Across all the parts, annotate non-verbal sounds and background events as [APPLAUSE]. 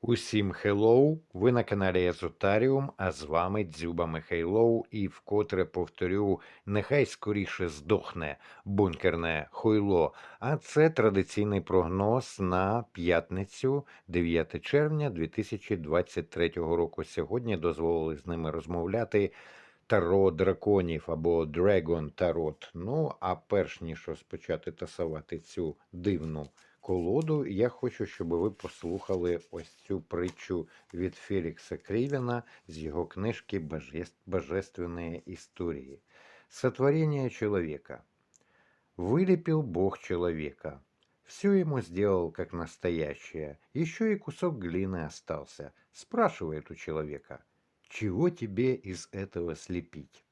Усім хеллоу! Ви на каналі Езотаріум, а з вами Дзюба Михайлов, і вкотре повторю, нехай скоріше здохне бункерне хуйло. А це традиційний прогноз на п'ятницю, 9 червня 2023 року. Сьогодні дозволили з ними розмовляти таро драконів або Dragon Tarot. Ну, а перш ніж розпочати тасувати цю дивну колоду, я хочу, щоб ви послухали ось цю притчу від Фелікса Кривіна з його книжки «Божест- «Божественные истории». Сотворение человека. Вылепил Бог человека. Все ему сделал как настоящее. Еще и кусок глины остался. Спрашивает у человека, чего тебе из этого слепить?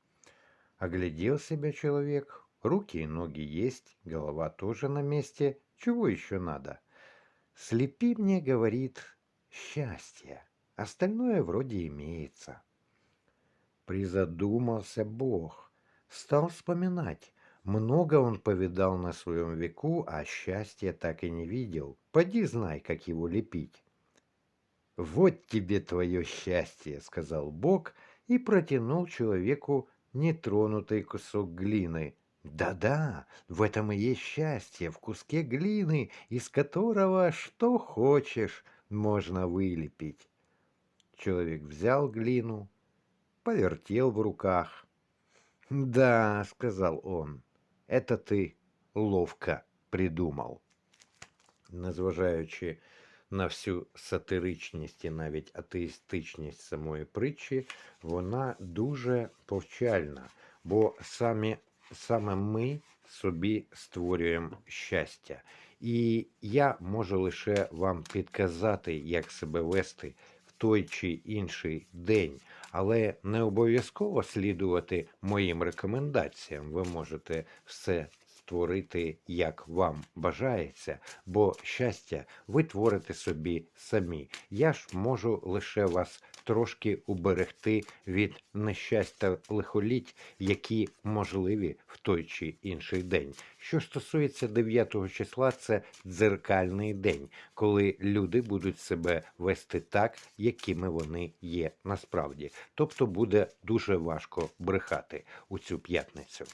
Оглядел себя человек. Руки и ноги есть, голова тоже на месте. чего еще надо? Слепи мне, говорит, счастье. Остальное вроде имеется. Призадумался Бог. Стал вспоминать. Много он повидал на своем веку, а счастья так и не видел. Поди знай, как его лепить. «Вот тебе твое счастье», — сказал Бог и протянул человеку нетронутый кусок глины. Да-да, в этом и есть счастье, в куске глины, из которого что хочешь можно вылепить. Человек взял глину, повертел в руках. «Да», — сказал он, — «это ты ловко придумал». Незважаючи на всю сатиричність і навіть атеїстичність самої притчі, вона дуже повчальна, бо самі, саме ми собі створюємо щастя. І я можу лише вам підказати, як себе вести в той чи інший день, але не обов'язково слідувати моїм рекомендаціям. Ви можете все створити, як вам бажається, бо щастя ви творите собі самі. Я ж можу лише вас трошки уберегти від нещастя лихоліть, які можливі в той чи інший день. Що стосується 9 числа, це дзеркальний день, коли люди будуть себе вести так, якими вони є насправді. Тобто буде дуже важко брехати у цю п'ятницю.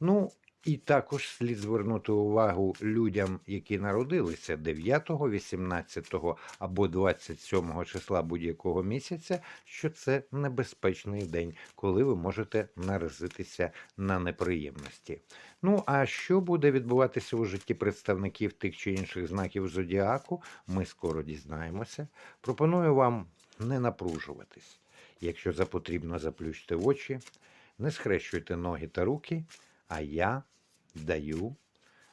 Ну, і також слід звернути увагу людям, які народилися 9, 18 або 27 числа будь-якого місяця, що це небезпечний день, коли ви можете наразитися на неприємності. Ну а що буде відбуватися у житті представників тих чи інших знаків зодіаку, ми скоро дізнаємося. Пропоную вам не напружуватись. Якщо запотрібно, заплющте очі, не схрещуйте ноги та руки. А я даю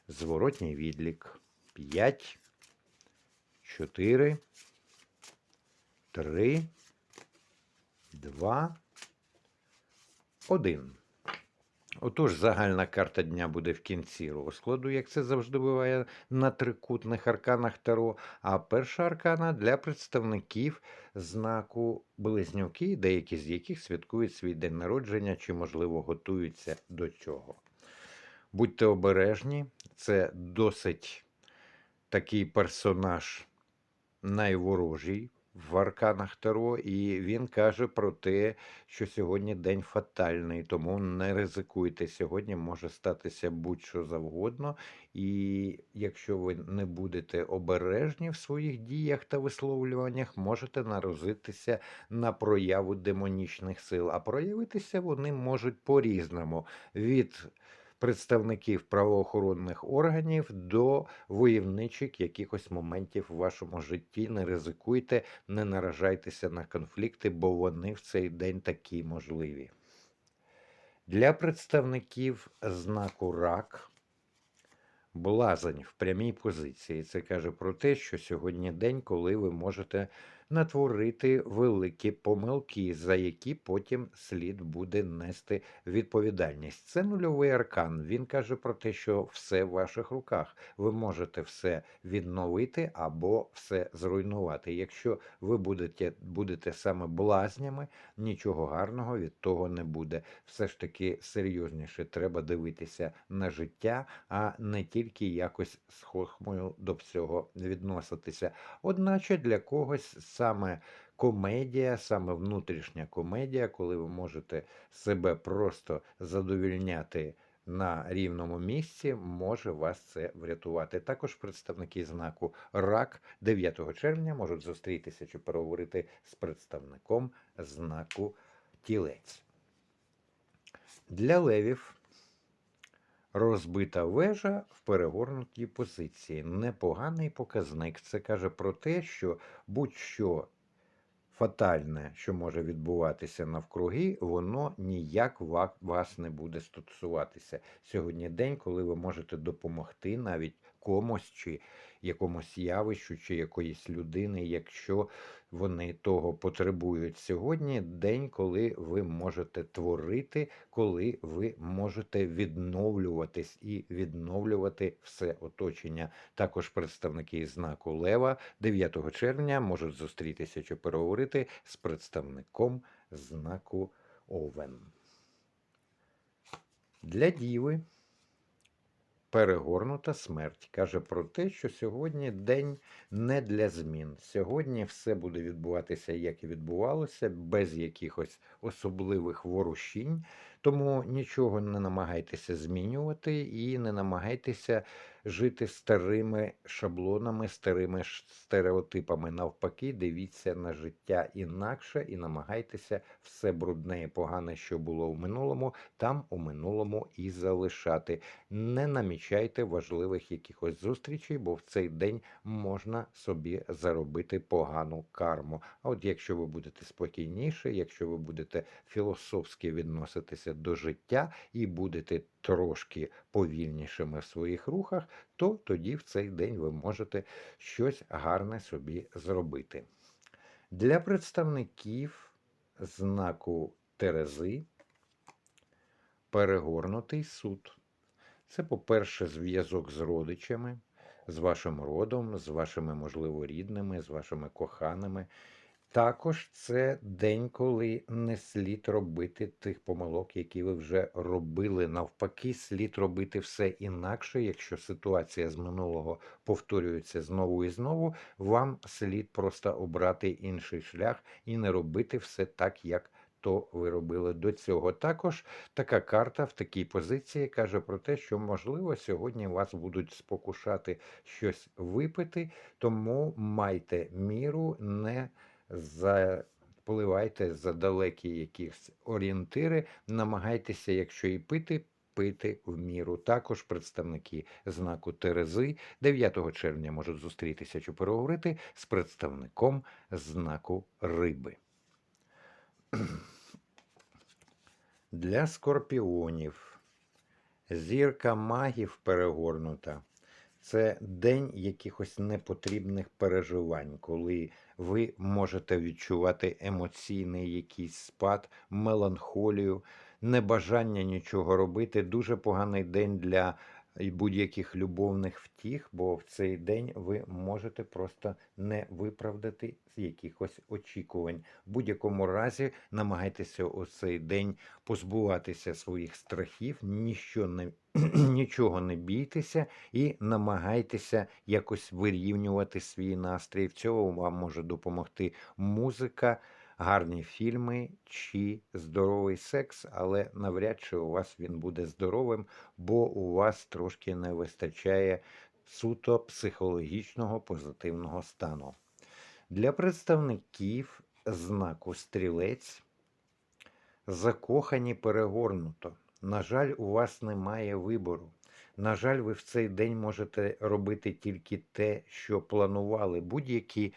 зворотній відлік. 5, 4, 3, 2, 1. Отож, загальна карта дня буде в кінці розкладу, як це завжди буває на трикутних арканах Таро. А перша аркана для представників знаку Близнюки, деякі з яких святкують свій день народження чи, можливо, готуються до цього. Будьте обережні, це досить такий персонаж найворожий в арканах Таро, і він каже про те, що сьогодні день фатальний, тому не ризикуйте. Сьогодні може статися будь-що завгодно, і якщо ви не будете обережні в своїх діях та висловлюваннях, можете наразитися на прояву демонічних сил. А проявитися вони можуть по-різному. від представників правоохоронних органів до войовничих якихось моментів в вашому житті. Не ризикуйте, не наражайтеся на конфлікти, бо вони в цей день такі можливі. Для представників знаку рак. Блазень в прямій позиції. Це каже про те, що сьогодні день, коли ви можете натворити великі помилки, за які потім слід буде нести відповідальність. Це нульовий аркан. Він каже про те, що все в ваших руках. Ви можете все відновити або все зруйнувати. Якщо ви будете, будете саме блазнями, нічого гарного від того не буде. Все ж таки серйозніше треба дивитися на життя, а не тільки якось з хохмою до всього відноситися. Одначе для когось саме комедія, саме внутрішня комедія, коли ви можете себе просто задовільняти на рівному місці, може вас це врятувати. Також представники знаку РАК 9 червня можуть зустрітися чи переговорити з представником знаку Тілець. Для левів розбита вежа в перегорнутій позиції. Непоганий показник. Це каже про те, що будь-що фатальне, що може відбуватися навкруги, воно ніяк вас не буде стосуватися. Сьогодні день, коли ви можете допомогти навіть комусь чи якомусь явищу, чи якоїсь людини, якщо вони того потребують. Сьогодні день, коли ви можете творити, коли ви можете відновлюватись і відновлювати все оточення. Також представники знаку Лева 9 червня можуть зустрітися чи переговорити з представником знаку Овен. Для Діви перегорнута смерть каже про те, що сьогодні день не для змін. Сьогодні все буде відбуватися, як і відбувалося, без якихось особливих ворушінь. Тому нічого не намагайтеся змінювати і не намагайтеся жити старими шаблонами, старими стереотипами. Навпаки, дивіться на життя інакше і намагайтеся все брудне і погане, що було в минулому, там у минулому і залишати. Не намічайте важливих якихось зустрічей, бо в цей день можна собі заробити погану карму. А от якщо ви будете спокійніше, якщо ви будете філософськи відноситися до життя і будете трошки повільнішими в своїх рухах, то тоді в цей день ви можете щось гарне собі зробити. Для представників знаку Терези перегорнутий суд. Це, по-перше, зв'язок з родичами, з вашим родом, з вашими, можливо, рідними, з вашими коханими. Також це день, коли не слід робити тих помилок, які ви вже робили. Навпаки, слід робити все інакше. Якщо ситуація з минулого повторюється знову і знову, вам слід просто обрати інший шлях і не робити все так, як то ви робили до цього. Також така карта в такій позиції каже про те, що можливо сьогодні вас будуть спокушати щось випити, тому майте міру, не запливайте за далекі якісь орієнтири, намагайтеся, якщо і пити. Пити в міру. Також представники знаку Терези 9 червня можуть зустрітися чи переговорити з представником знаку Риби. Для скорпіонів зірка магів перегорнута. Це день якихось непотрібних переживань, коли ви можете відчувати емоційний якийсь спад, меланхолію, небажання нічого робити. Дуже поганий день для і будь-яких любовних втіх, бо в цей день ви можете просто не виправдати якихось очікувань. В будь-якому разі намагайтеся у цей день позбуватися своїх страхів, ніщо не, [CLEARS THROAT] нічого не бійтеся і намагайтеся якось вирівнювати свій настрій. В цьому вам може допомогти музика, гарні фільми чи здоровий секс, але навряд чи у вас він буде здоровим, бо у вас трошки не вистачає суто психологічного позитивного стану. Для представників знаку стрілець закохані перегорнуто. На жаль, у вас немає вибору. На жаль, ви в цей день можете робити тільки те, що планували. Будь-які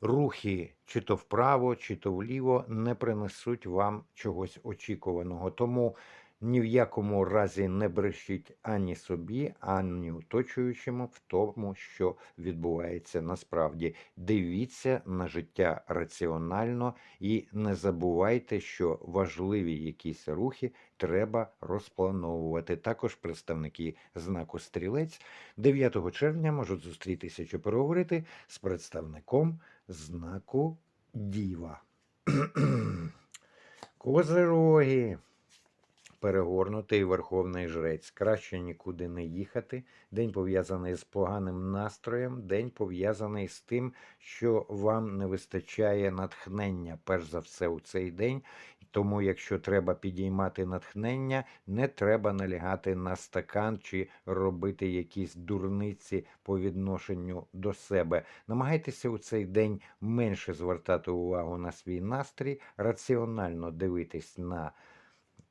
рухи, чи то вправо, чи то вліво, не принесуть вам чогось очікуваного. Тому ні в якому разі не брешіть ані собі, ані оточуючому в тому, що відбувається насправді. Дивіться на життя раціонально і не забувайте, що важливі якісь рухи треба розплановувати. Також представники знаку стрілець 9 червня можуть зустрітися чи переговорити з представником знаку Діва. [CLEARS THROAT] Козироги. Перегорнутий верховний жрець. Краще нікуди не їхати. День пов'язаний з поганим настроєм, день пов'язаний з тим, що вам не вистачає натхнення, перш за все, у цей день. Тому, якщо треба підіймати натхнення, не треба налягати на стакан чи робити якісь дурниці по відношенню до себе. Намагайтеся у цей день менше звертати увагу на свій настрій, раціонально дивитись на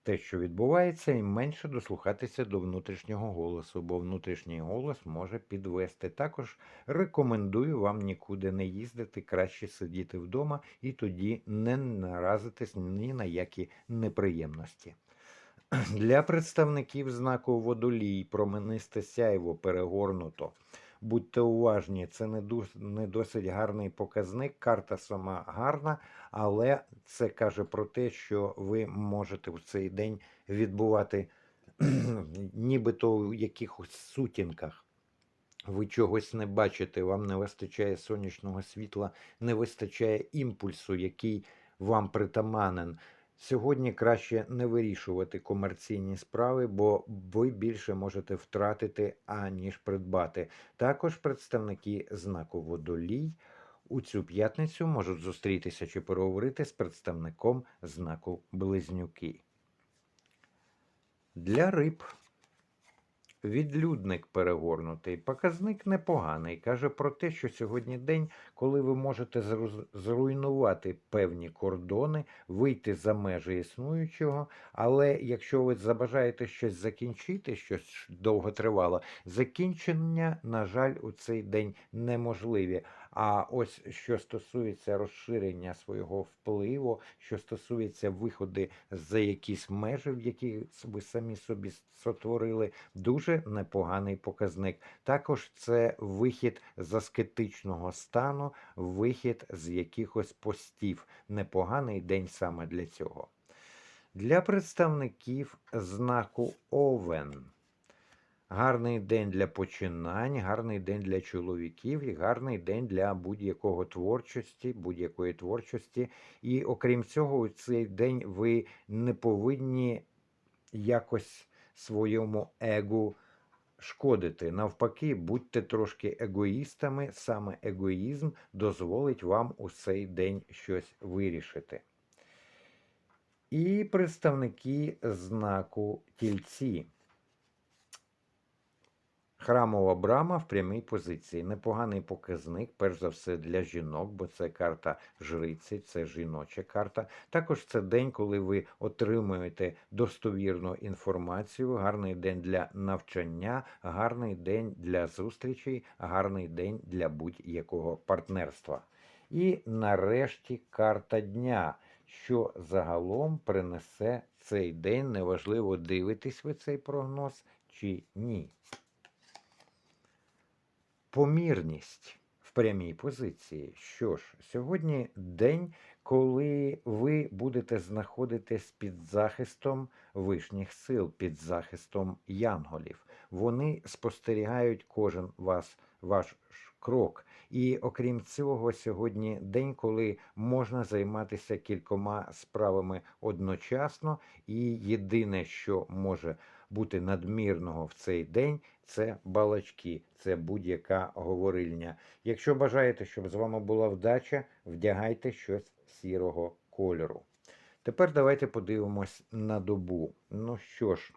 те, що відбувається, і менше дослухатися до внутрішнього голосу, бо внутрішній голос може підвести. Також рекомендую вам нікуди не їздити, краще сидіти вдома і тоді не наразитись ні на які неприємності. Для представників знаку водолій променисте сяйво перегорнуто. Будьте уважні, це не, дос- не досить гарний показник. Карта сама гарна, але це каже про те, що ви можете в цей день відбувати [CLEARS THROAT] нібито у якихось сутінках. Ви чогось не бачите, вам не вистачає сонячного світла, не вистачає імпульсу, який вам притаманен. Сьогодні краще не вирішувати комерційні справи, бо ви більше можете втратити, аніж придбати. Також представники знаку водолій у цю п'ятницю можуть зустрітися чи переговорити з представником знаку близнюки. Для риб відлюдник перегорнутий. Показник непоганий. Каже про те, що сьогодні день, коли ви можете зру- зруйнувати певні кордони, вийти за межі існуючого. Але якщо ви забажаєте щось закінчити, щось довготривало, закінчення, на жаль, у цей день неможливі. А ось що стосується розширення свого впливу, що стосується виходу за якісь межі, в які ви самі собі сотворили, дуже непоганий показник. Також це вихід з аскетичного стану, вихід з якихось постів. Непоганий день саме для цього. Для представників знаку Овен. Гарний день для починань, гарний день для чоловіків і гарний день для будь-якого творчості, будь-якої творчості. І окрім цього, у цей день ви не повинні якось своєму егу шкодити. Навпаки, будьте трошки егоїстами. Саме егоїзм дозволить вам у цей день щось вирішити. І представники знаку тільці. Храмова брама в прямій позиції. Непоганий показник, перш за все, для жінок, бо це карта жриці, це жіноча карта. Також це день, коли ви отримуєте достовірну інформацію, гарний день для навчання, гарний день для зустрічей, гарний день для будь-якого партнерства. І нарешті карта дня, що загалом принесе цей день. Неважливо, дивитесь ви цей прогноз чи ні. Помірність в прямій позиції. Що ж, сьогодні день, коли ви будете знаходитись під захистом вишніх сил, під захистом янголів. Вони спостерігають кожен вас, ваш крок. І окрім цього, сьогодні день, коли можна займатися кількома справами одночасно, і єдине, що може бути надмірного в цей день, це балачки, це будь-яка говорильня. Якщо бажаєте, щоб з вами була вдача, вдягайте щось сірого кольору. Тепер давайте подивимось на добу. Ну що ж,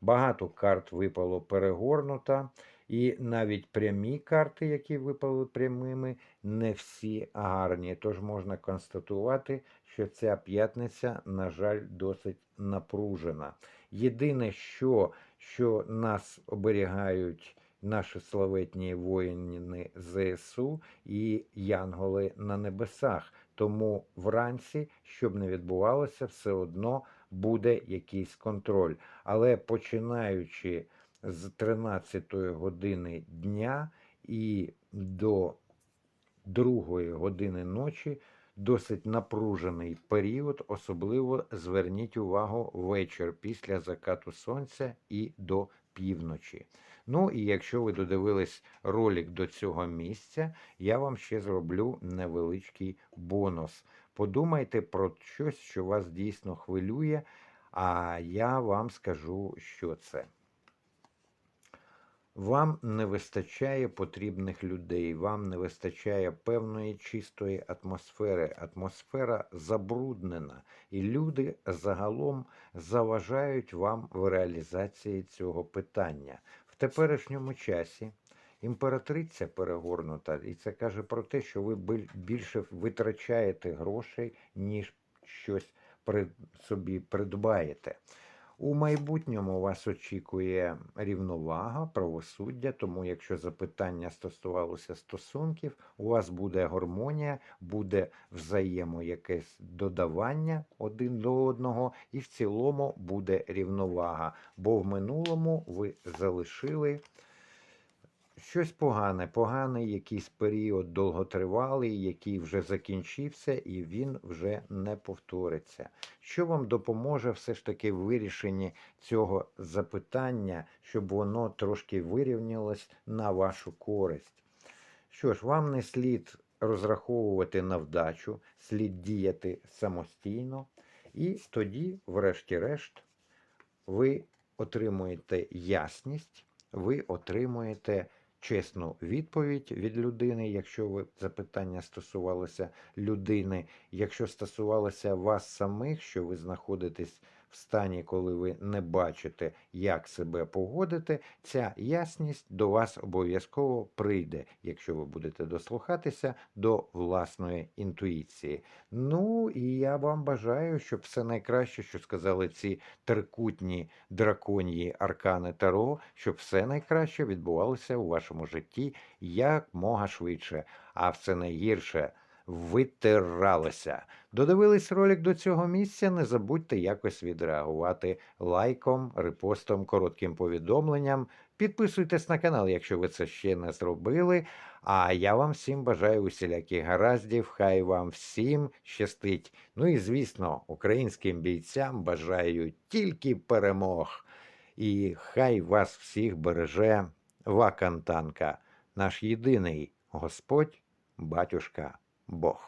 багато карт випало перегорнута, і навіть прямі карти, які випали прямими, не всі гарні. Тож можна констатувати, що ця п'ятниця, на жаль, досить напружена. Єдине, що, що нас оберігають наші славетні воїни ЗСУ і янголи на небесах. Тому вранці, щоб не відбувалося, все одно буде якийсь контроль. Але починаючи з 13 години дня і до 2 години ночі досить напружений період, особливо зверніть увагу вечір після закату сонця і до півночі. Ну і якщо ви додивились ролик до цього місця, я вам ще зроблю невеличкий бонус. Подумайте про щось, що вас дійсно хвилює, А я вам скажу, що це. Вам не вистачає потрібних людей, вам не вистачає певної чистої атмосфери. Атмосфера забруднена, і люди загалом заважають вам в реалізації цього питання. В теперішньому часі імператриця перегорнута, і це каже про те, що ви більше витрачаєте грошей, ніж щось при собі придбаєте. У майбутньому вас очікує рівновага, правосуддя, тому якщо запитання стосувалося стосунків, у вас буде гармонія, буде взаємо якесь додавання один до одного, і в цілому буде рівновага. Бо в минулому ви залишили щось погане, поганий якийсь період довготривалий, який вже закінчився, і він вже не повториться. Що вам допоможе все ж таки в вирішенні цього запитання, щоб воно трошки вирівнялось на вашу користь? Що ж, вам не слід розраховувати на вдачу, слід діяти самостійно, і тоді, врешті-решт, ви отримуєте ясність, ви отримуєте чесну відповідь від людини, якщо ви запитання стосувалося людини, якщо стосувалося вас самих, що ви знаходитесь в стані, коли ви не бачите, як себе поводити, ця ясність до вас обов'язково прийде, якщо ви будете дослухатися до власної інтуїції. Ну і я вам бажаю, щоб все найкраще, що сказали ці трикутні драконьї аркани Таро, щоб все найкраще відбувалося у вашому житті якмога швидше, а все найгірше витиралося. Додивились ролик до цього місця. Не забудьте якось відреагувати лайком, репостом, коротким повідомленням. Підписуйтесь на канал, якщо ви це ще не зробили. А я вам всім бажаю усіляких гараздів. Хай вам всім щастить. Ну і звісно, українським бійцям бажаю тільки перемог. І хай вас всіх береже Вакантанка, наш єдиний Господь, батюшка Бог.